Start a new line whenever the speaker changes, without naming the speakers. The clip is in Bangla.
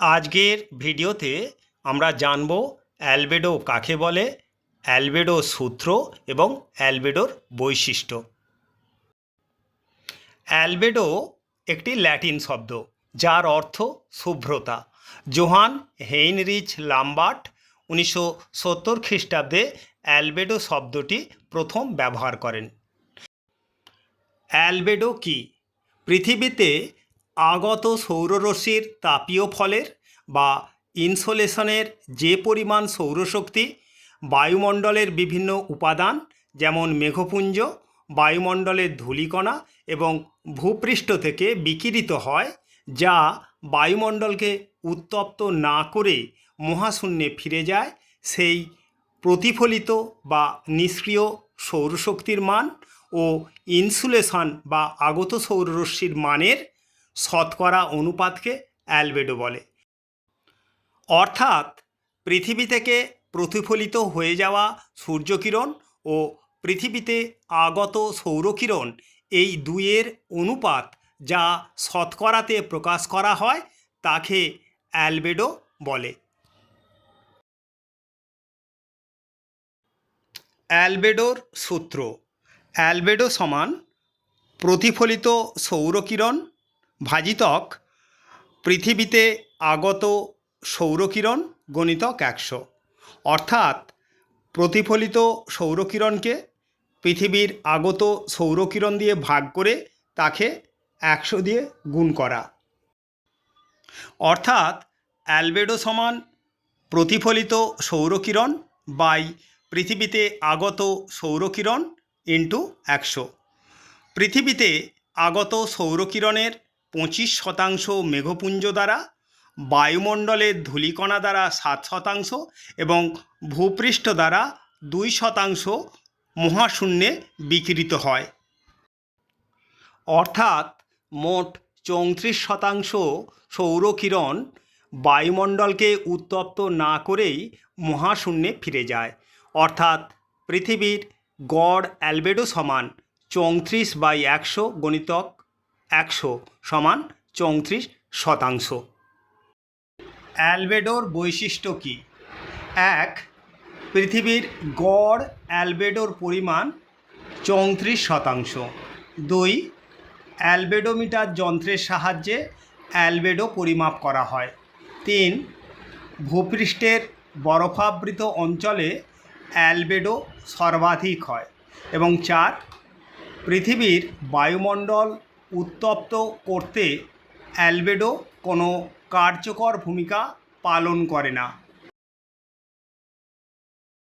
আজকের ভিডিওতে আমরা জানব অ্যালবেডো কাকে বলে, অ্যালবেডো সূত্র এবং অ্যালবেডোর বৈশিষ্ট্য। অ্যালবেডো একটি ল্যাটিন শব্দ, যার অর্থ শুভ্রতা। জোহান হেইনরিচ লাম্বার্ট উনিশশো সত্তর খ্রিস্টাব্দে অ্যালবেডো শব্দটি প্রথম ব্যবহার করেন। অ্যালবেডো কি? পৃথিবীতে আগত সৌররশ্মির তাপীয় ফলের বা ইনসোলেশনের যে পরিমাণ সৌরশক্তি, বায়ুমণ্ডলের বিভিন্ন উপাদান যেমন মেঘপুঞ্জ, বায়ুমণ্ডলের ধূলিকণা এবং ভূপৃষ্ঠ থেকে বিকিরিত হয়, যা বায়ুমণ্ডলকে উত্তপ্ত না করে মহাশূন্যে ফিরে যায়, সেই প্রতিফলিত বা নিষ্ক্রিয় সৌরশক্তির মান ও ইনসুলেশন বা আগত সৌররশ্মির মানের শতকরা অনুপাতকে অ্যালবেডো বলে। অর্থাৎ পৃথিবী থেকে প্রতিফলিত হয়ে যাওয়া সূর্যকিরণ ও পৃথিবীতে আগত সৌরকিরণ এই দুইয়ের অনুপাত যা শতকরাতে প্রকাশ করা হয় তাকে অ্যালবেডো বলে। অ্যালবেডোর সূত্র, অ্যালবেডো সমান প্রতিফলিত সৌরকিরণ ভাজিতক পৃথিবীতে আগত সৌরকিরণ গণিতক একশো। অর্থাৎ প্রতিফলিত সৌরকিরণকে পৃথিবীর আগত সৌরকিরণ দিয়ে ভাগ করে তাকে একশো দিয়ে গুণ করা। অর্থাৎ অ্যালবেডো সমান প্রতিফলিত সৌরকিরণ বাই পৃথিবীতে আগত সৌরকিরণ ইন্টু একশো। পৃথিবীতে আগত সৌরকিরণের পঁচিশ শতাংশ মেঘপুঞ্জ দ্বারা বায়ুমণ্ডলের ধূলিকণা দ্বারা সাত শতাংশ এবং ভূপৃষ্ঠ দ্বারা দুই শতাংশ মহাশূন্যে বিকিরিত হয়। অর্থাৎ মোট চৌত্রিশ শতাংশ সৌরকিরণ বায়ুমণ্ডলকে উত্তপ্ত না করেই মহাশূন্যে ফিরে যায়। অর্থাৎ পৃথিবীর গড় অ্যালবেডো সমান চৌত্রিশ বাই একশো গণিতক একশো সমান চৌত্রিশ শতাংশ। অ্যালবেডোর বৈশিষ্ট্য কী? এক, পৃথিবীর গড় অ্যালবেডোর পরিমাণ চৌত্রিশ শতাংশ। দুই, অ্যালবেডোমিটার যন্ত্রের সাহায্যে অ্যালবেডো পরিমাপ করা হয়। তিন, ভূপৃষ্ঠের বরফাবৃত অঞ্চলে অ্যালবেডো সর্বাধিক হয়। এবং চার, পৃথিবীর বায়ুমণ্ডল উত্তপ্ত করতে অ্যালবেডো কোনো কার্যকর ভূমিকা পালন করে না।